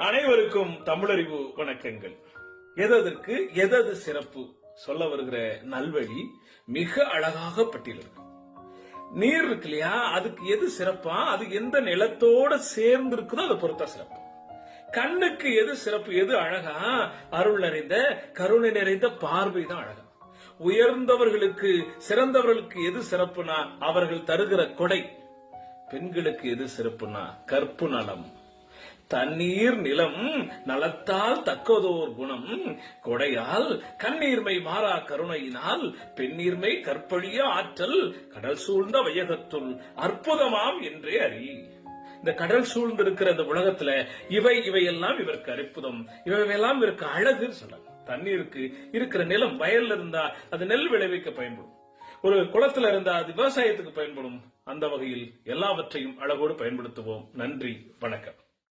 அனைவருக்கும் தமிழறிவு வணக்கங்கள். எதற்கு எதது சிறப்பு? சொல்ல வருகிற நல்வழி மிக அழகாக பட்டியலிருக்கு. நீர் இருக்கு இல்லையா? அதுக்கு எது சிறப்பா? அது எந்த நிலத்தோட சேர்ந்து இருக்குதோ அதை பொறுத்தா சிறப்பு. கண்ணுக்கு எது சிறப்பு? எது அழகா? அருள் நிறைந்த கருணை நிறைந்த பார்வை தான் அழகா. உயர்ந்தவர்களுக்கு சிறந்தவர்களுக்கு எது சிறப்புனா? அவர்கள் தருகிற கொடை. பெண்களுக்கு எது சிறப்புனா? கற்பு நலம். தண்ணீர் நிலம் நலத்தால் தக்கதோர் குணம். கொடையால் கண்ணீர்மை மாறா கருணையினால் பெண்ணீர்மை கற்பழிய ஆற்றல் கடல் சூழ்ந்த வையகத்துள் அற்புதமாம் என்றே அறி இந்த கடல் சூழ்ந்திருக்கிற இந்த உலகத்துல இவை இவையெல்லாம் இவருக்கு அற்புதம் இவையெல்லாம் இவருக்கு அழகுன்னு சொல்றாங்க தண்ணீருக்கு இருக்கிற நிலம் வயல்ல இருந்தா அது நெல் விளைவிக்க பயன்படும். ஒரு குளத்துல இருந்தா அது விவசாயத்துக்கு பயன்படும். அந்த வகையில் எல்லாவற்றையும் அழகோடு பயன்படுத்துவோம். நன்றி. வணக்கம்.